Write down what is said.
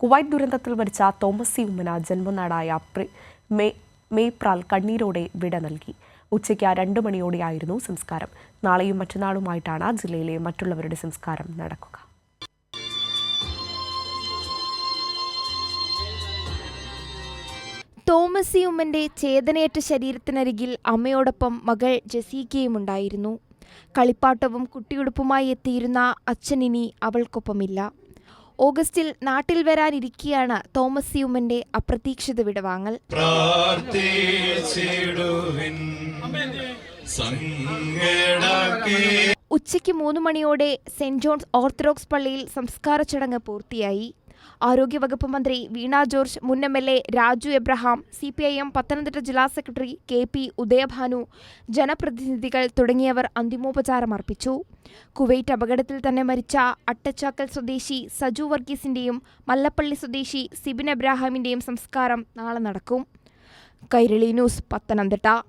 Kuwait ദുരന്തത്തിൽ മരിച്ച Thomas C. ഉമ്മന ജന്മനാടായ മേപ്രാൽ കണ്ണീരോടെ വിട നൽകി. ഉച്ചയ്ക്ക് രണ്ട് മണിയോടെയായിരുന്നു സംസ്കാരം. നാളെയും മറ്റന്നാളുമായിട്ടാണ് ജില്ലയിലെ മറ്റുള്ളവരുടെ സംസ്കാരം നടക്കുക. തോമസ് ഉമ്മന്റെ ചേതനയേറ്റ ശരീരത്തിനരികിൽ അമ്മയോടൊപ്പം മകൾ ജസീക്കയും ഉണ്ടായിരുന്നു കളിപ്പാട്ടവും കുട്ടിയുടുപ്പുമായി എത്തിയിരുന്ന അച്ഛനിനി അവൾക്കൊപ്പമില്ല. ഓഗസ്റ്റിൽ നാട്ടിൽ വരാനിരിക്കെയാണ് തോമസ് യൂമന്റെ അപ്രതീക്ഷിത വിടവാങ്ങൽ. ഉച്ചയ്ക്ക് മൂന്ന് മണിയോടെ സെന്റ് ജോൺസ് ഓർത്തഡോക്സ് പള്ളിയിൽ സംസ്കാര ചടങ്ങ് പൂർത്തിയായി. ആരോഗ്യവകുപ്പ് മന്ത്രി വീണ ജോർജ് മുൻ M L A Raju Abraham C P I M Pathanamthitta ജില്ലാ സെക്രട്ടറി കെ പി ഉദയഭാനു ജനപ്രതിനിധികൾ തുടങ്ങിയവർ അന്തിമോപചാരം അർപ്പിച്ചു. കുവൈറ്റ് അപകടത്തിൽ തന്നെ മരിച്ച അട്ടച്ചാക്കൽ സ്വദേശി സജു വർഗീസിന്റെയും മല്ലപ്പള്ളി സ്വദേശി സിബിൻ എബ്രാഹാമിന്റെയും സംസ്കാരം നാളെ നടക്കും. കൈരളി ന്യൂസ് പത്തനംതിട്ട.